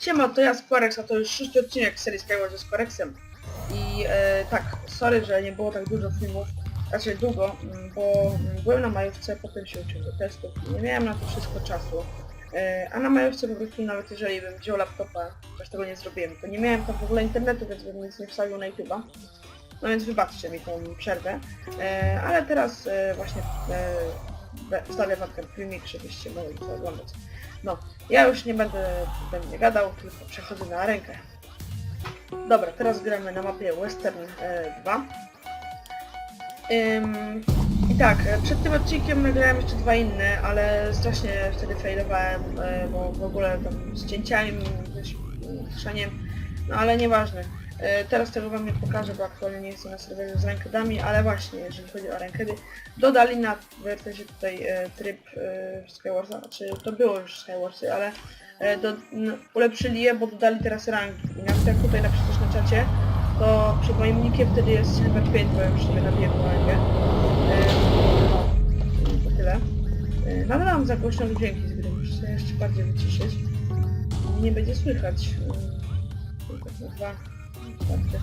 Siema, to ja Squarex, a to już szósty odcinek serii Skyward ze Squarexem. I e, tak, sorry, że nie było tak dużo filmów, raczej długo, mm, bo mm, byłem na majówce, potem się uczyłem do testów i nie miałem na to wszystko czasu. E, a na majówce po prostu nawet jeżeli bym wziął laptopa, też tego nie zrobiłem, to nie miałem tam w ogóle internetu, więc bym nic nie wstawił na YouTube'a. No więc wybaczcie mi tą przerwę. E, ale teraz e, właśnie e, wstawię wam ten filmik, żebyście mogli to oglądać. No, ja już nie będę tutaj nie gadał, tylko przechodzę na rękę. Dobra, teraz gramy na mapie Western e, 2. Ym, I tak, e, przed tym odcinkiem nagrałem jeszcze dwa inne, ale strasznie wtedy failowałem, e, bo w ogóle tam z cięciami, z no ale nieważne. E, Teraz tego wam nie pokażę, bo aktualnie nie jestem na serwerze z rankadami, ale właśnie, jeżeli chodzi o rankedy, dodali na wertesie tutaj e, tryb e, Skywarsa, znaczy to było już Skywarsy, ale e, do, ulepszyli je, bo dodali teraz rangi. Jak tutaj napiszę też na czacie, to przed moim nickiem wtedy jest Silver 5, bo ja już sobie nabiłem rangę. E, to tyle. E, Nadal mam za głośno dźwięki z gry, muszę jeszcze bardziej wyciszyć. Nie będzie słychać. Na dwa, czwarte.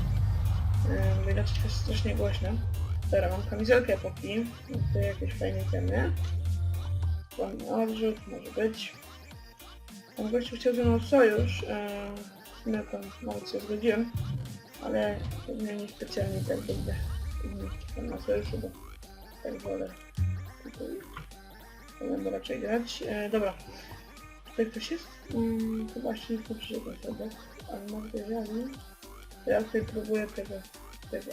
E, to jest strasznie głośno. Dobra, mam kamizelkę epoki. To jakieś fajne temy. Pan odrzut, może być. Pan gościu chciał ze mną sojusz. W sumie tam nawet się zgodziłem. Ale pewnie nie specjalnie tak będę tam na sojuszu, bo tak wolę tutaj. Będę raczej grać. E, dobra. Tutaj ktoś jest? Mm, chyba jeszcze nie przyszedł sobie. Ale może wiedziałem. To ja tutaj próbuję tego. tego.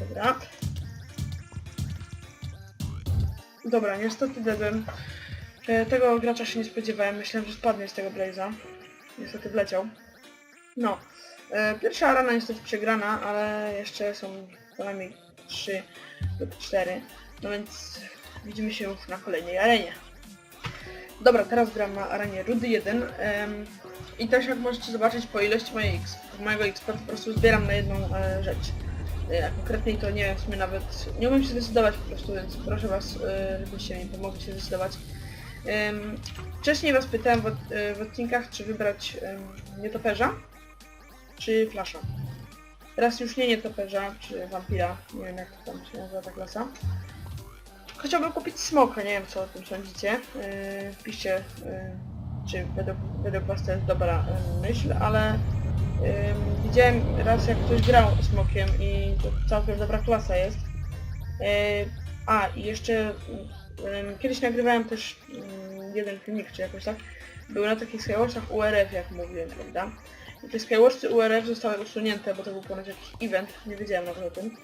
Dobra. Dobra, niestety dedem. E, Tego gracza się nie spodziewałem. Myślałem, że spadnie z tego Blaze'a. Niestety wleciał. No. E, Pierwsza arena niestety przegrana, ale jeszcze są co najmniej 3 lub 4. No więc widzimy się już na kolejnej arenie. Dobra, teraz gram na arenie Rudy 1. em, I też jak możecie zobaczyć po ilości mojej X, mojego XP po prostu zbieram na jedną e, rzecz. E, konkretniej to nie wiem w sumie nawet, nie umiem się zdecydować po prostu, więc proszę was, e, żebyście mi pomogli się zdecydować. Em, Wcześniej was pytałem w, e, w odcinkach, czy wybrać nietoperza, czy flasza. Teraz już nie nietoperza, czy wampira, nie wiem jak to tam się nazywa ta klasa. Chciałbym kupić smoka, nie wiem co o tym sądzicie. Yy, piszcie, yy, czy według, według was to jest dobra yy, myśl, ale yy, widziałem raz jak ktoś grał smokiem i to całkiem dobra klasa jest. Yy, a i jeszcze yy, kiedyś nagrywałem też yy, jeden filmik czy jakoś tak. Był na takich Skywarsach URF jak mówiłem, prawda? I te Skywarsy URF zostały usunięte, bo to był ponoć jakiś event, nie wiedziałem nawet o tym.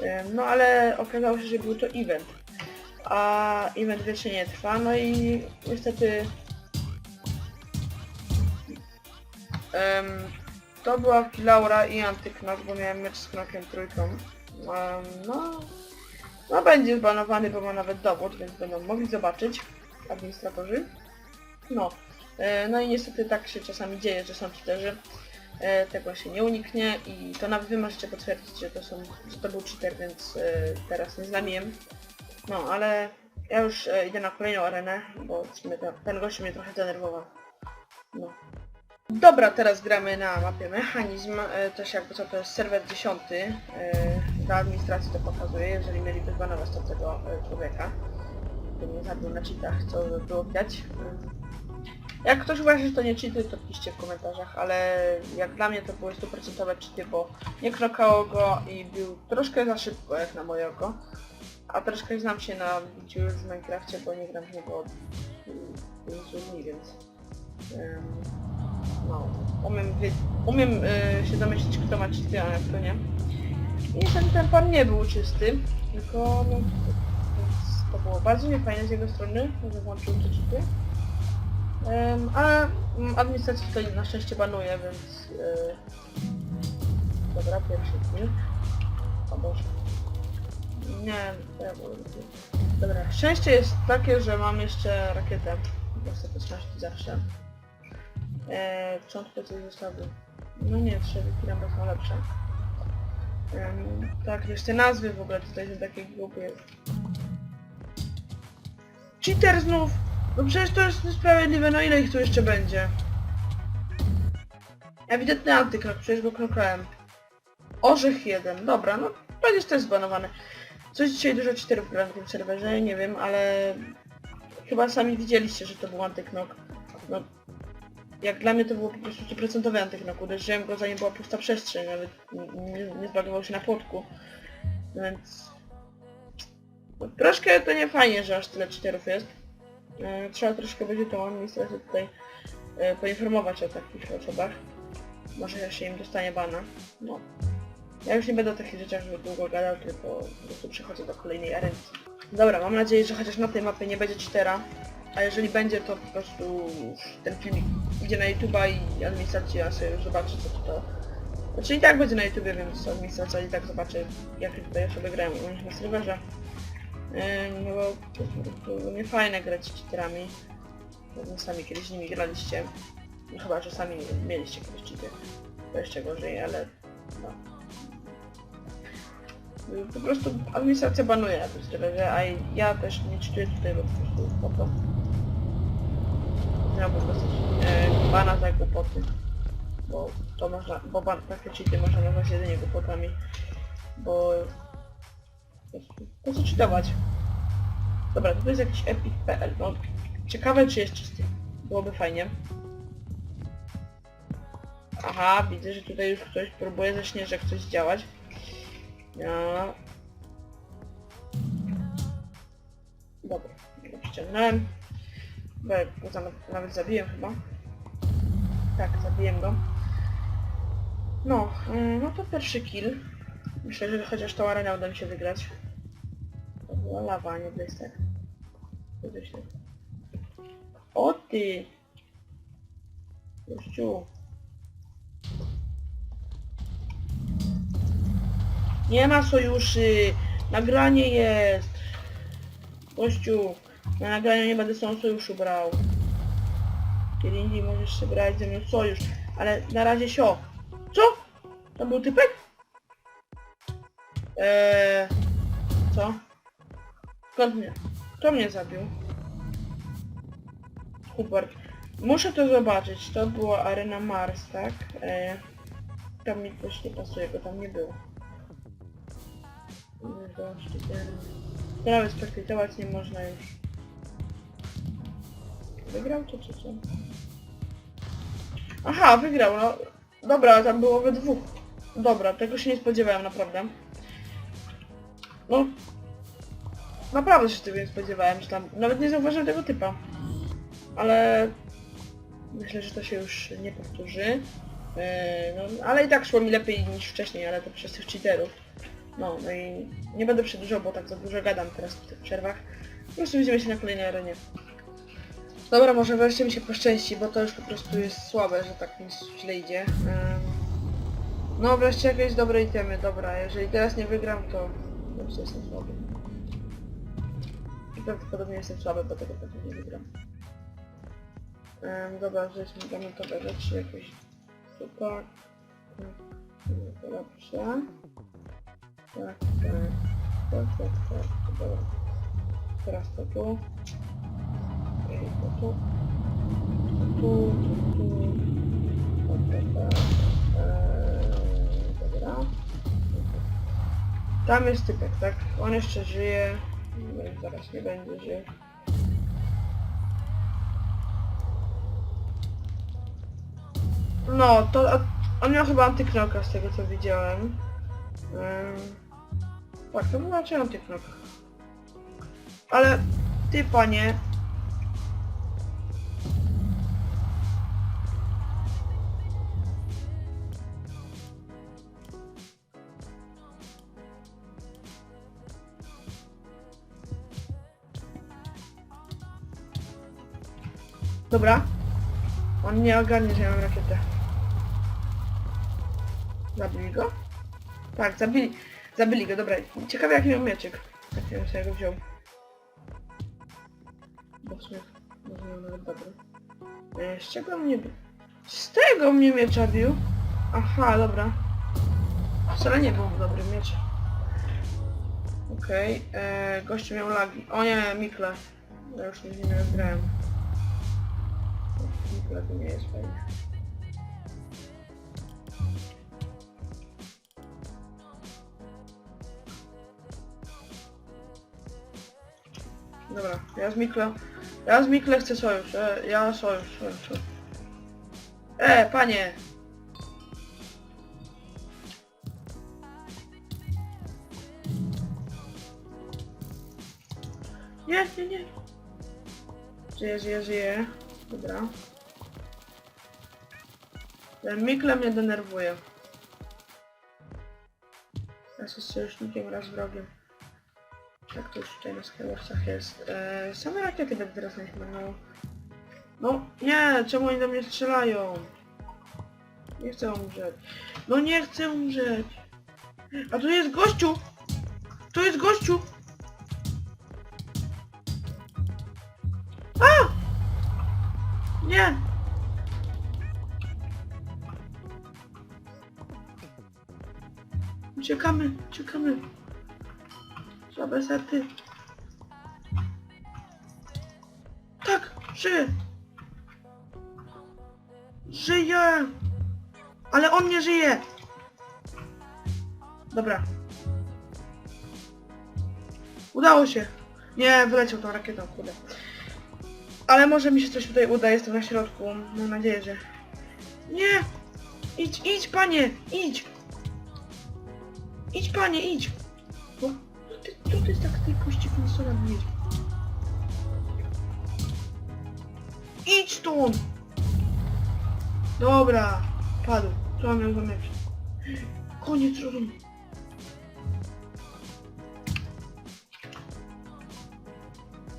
Yy, No ale okazało się, że był to event a event wiecznie nie trwa, no i niestety to była Laura i Antyknok, bo miałem mecz z Knokiem trójką. No, no będzie zbanowany, bo ma nawet dowód, więc będą mogli zobaczyć administratorzy. No, e, no i niestety tak się czasami dzieje, że są cheaterzy. E, tego się nie uniknie i to nawet wy możecie potwierdzić, że to są, że to był cheater, więc e, teraz nie znamiłem. No, ale ja już e, idę na kolejną arenę, bo sumie ten, gość mnie trochę denerwował. No. Dobra, teraz gramy na mapie mechanizm, e, też jakby co to jest serwer 10. E, dla administracji to pokazuje, jeżeli mieliby zbanować tamtego e, człowieka. By nie zabił na cheatach, co by było widać. Jak ktoś uważa, że to nie cheaty, to piszcie w komentarzach, ale jak dla mnie to były 100% cheaty, bo nie knokało go i był troszkę za szybko, jak na moje oko. A troszkę znam się na biciu już w bo nie gram w niego od 5 dni, więc... no, umiem, umiem y, się domyślić, kto ma czysty, a kto nie. I niestety ten pan nie był czysty, tylko no, to było bardzo niefajne z jego strony, że włączył te cheaty. Um, ale mm, administracja tutaj na szczęście banuje, więc... y, dobra, pierwszy dni. O Boże. Nie, ja lepiej. Dobra, szczęście jest takie, że mam jeszcze rakietę w ostateczności zawsze. Eee, tutaj coś zostawił? No nie, trzy Kiramba są lepsze. Em, tak, te nazwy w ogóle tutaj są takie głupie. Cheater znów! No przecież to jest niesprawiedliwe, no ile ich tu jeszcze będzie? Ewidentny antyknok, przecież go knokałem. Orzech jeden, dobra, no będziesz też zbanowany. Coś dzisiaj dużo cheaterów gra na tym serwerze, nie wiem, ale... Chyba sami widzieliście, że to był antyknok. No, jak dla mnie to było po prostu stuprocentowy antyknok. Uderzyłem go zanim była pusta przestrzeń, nawet nie, nie, zbagował się na płotku. Więc... Troszkę to nie fajnie, że aż tyle cheaterów jest. E, trzeba troszkę będzie tą administrację tutaj e, poinformować o takich osobach. Może jeszcze im dostanie bana. No. Ja już nie będę o takich rzeczach długo gadał, tylko po prostu przechodzę do kolejnej arenki. Dobra, mam nadzieję, że chociaż na tej mapie nie będzie cheatera. A jeżeli będzie, to po prostu ten filmik idzie na YouTube'a i administracja sobie już zobaczy co to. Znaczy i tak będzie na YouTubie, więc administracja i tak zobaczy jakie tutaj osoby grają u nich na serwerze. Yy, No bo to nie fajne grać cheaterami. Pewnie sami kiedyś z nimi graliście. No chyba, że sami mieliście kiedyś cheaty. To jeszcze gorzej, ale no. Po prostu administracja banuje na tym serwerze, a ja też nie czytuję tutaj bo po prostu po to. Miałbym dostać e, bana za głupoty. Bo to można, bo ban, takie cheaty można nazwać jedynie głupotami. Bo... Po prostu, po co czytować? Dobra, to jest jakiś epic.pl, no ciekawe czy jest czysty. Byłoby fajnie. Aha, widzę, że tutaj już ktoś próbuje ze śnieżek coś działać. Ja... Dobra, ściągnąłem. Bo go nawet zabiłem chyba. Tak, zabiłem go. No, yy, no to pierwszy kill. Myślę, że chociaż tą arenę uda mi się wygrać. To była lawa, nie blystek. O ty! Gościu. Nie ma sojuszy! Nagranie jest! Gościu, na nagraniu nie będę tą sojuszu brał. Kiedy indziej możesz sobie brać ze mną sojusz, ale na razie sio. Co? Tam był typek? Eee... Co? Skąd mnie? Kto mnie zabił? Hubert. Muszę to zobaczyć. To była Arena Mars, tak? Eee... Tam mi też nie pasuje, go tam nie było. Nawet spektakować nie można już. Wygrał to czy co? Aha, wygrał, no. Dobra, tam było we dwóch. Dobra, tego się nie spodziewałem naprawdę. No. Naprawdę się tego nie spodziewałem, że tam... Nawet nie zauważyłem tego typa. Ale... Myślę, że to się już nie powtórzy. Yy, no, ale i tak szło mi lepiej niż wcześniej, ale to przez tych cheaterów. No, no i nie będę przedłużał, bo tak za dużo gadam teraz w tych przerwach. Po prostu widzimy się na kolejnej arenie. Dobra, może wreszcie mi się poszczęści, bo to już po prostu jest słabe, że tak mi źle idzie. No wreszcie jakieś dobre itemy, dobra, jeżeli teraz nie wygram, to prostu jestem słaby. I prawdopodobnie jestem słaby, bo tego pewnie nie wygram. Ym, dobra, żeśmy diamentowe rzeczy, jakieś super. To dobrze. Tak, tak, tak, tak, tak, dobra. Teraz to tu. I to tu. To tu, to tu. Tak, tak, tak. Eee, dobra. Tam jest typek, tak? On jeszcze żyje. No zaraz nie będzie żył. No, to on miał chyba antyknoka z tego co widziałem. Ym, tak, to był raczej antyknok. Ale ty panie. Dobra. On nie ogarnie, że ja mam rakietę. Zabili go? Tak, zabili. Zabili go, dobra. Ciekawe jaki miał mieczyk. Jak ja bym sobie go wziął. Bo w sumie może miał nawet dobry. E, Z czego mnie... Z tego mnie miecza bił? Aha, dobra. Wcale nie był dobry miecz. Okej, okay. gościu miał lagi. O nie, Mikle. Ja już nigdy nie rozgrałem. W ogóle to nie jest fajne. Dobra, ja z Mikle... Ja z Mikle chcę sojusz, e, ja sojusz, sojusz. E, panie! Nie, nie, nie. Żyje, żyje, żyje. Dobra. Ten Mikle mnie denerwuje. Raz jest sojusznikiem, raz wrogiem. Jak to już tutaj na Skywarsach jest. Eee, same rakiety będę teraz nich marnował. No, nie, czemu oni do mnie strzelają? Nie chcę umrzeć. No nie chcę umrzeć. A tu jest gościu! Tu jest gościu! A! Nie! Uciekamy, uciekamy. Słabe sety. Tak, żyje. Żyje! Ale on nie żyje! Dobra. Udało się. Nie, wyleciał tą rakietą, kurde. Ale może mi się coś tutaj uda, jestem na środku. Mam nadzieję, że... Nie! Idź, idź, panie! Idź! Idź, panie, idź! Ty, co ty tak tej kości konsola mieć? Idź stąd! Dobra, padł. Mam miał za mecz? Koniec rozum.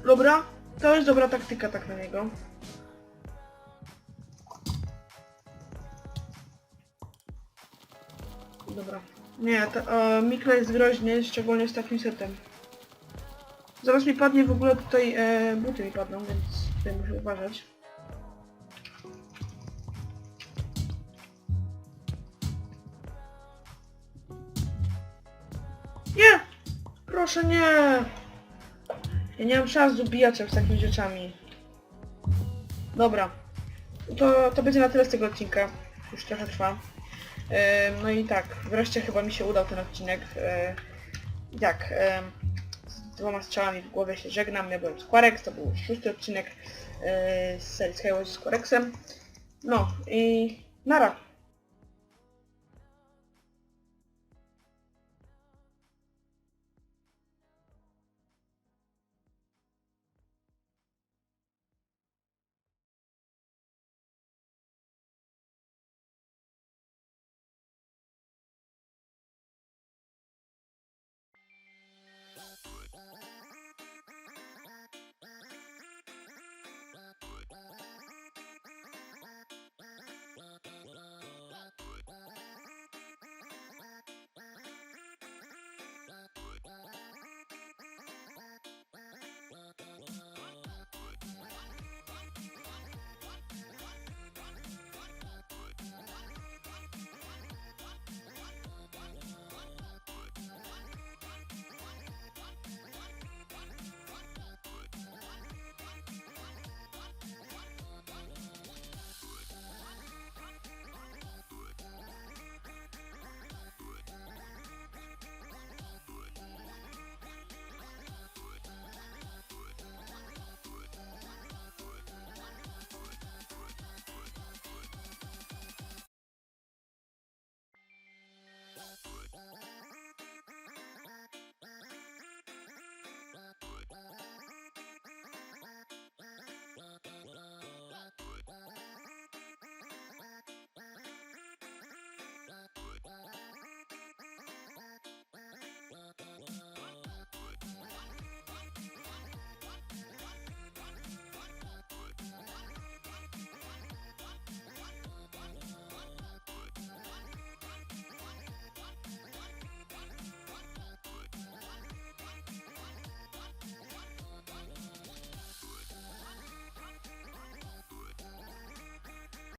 Dobra, to jest dobra taktyka tak na niego. Dobra. Nie, to, e, Mikla jest groźny, szczególnie z takim setem. Zaraz mi padnie w ogóle tutaj, e, buty mi padną, więc tutaj muszę uważać. Nie! Proszę nie! Ja nie mam szans z ubijaczem z takimi rzeczami. Dobra. To, to będzie na tyle z tego odcinka. Już trochę trwa. No i tak, wreszcie chyba mi się udał ten odcinek. E, jak? Z dwoma strzałami w głowie się żegnam. Ja byłem Squarex, to był szósty odcinek e, z serii Skywars z Squarexem. No i nara.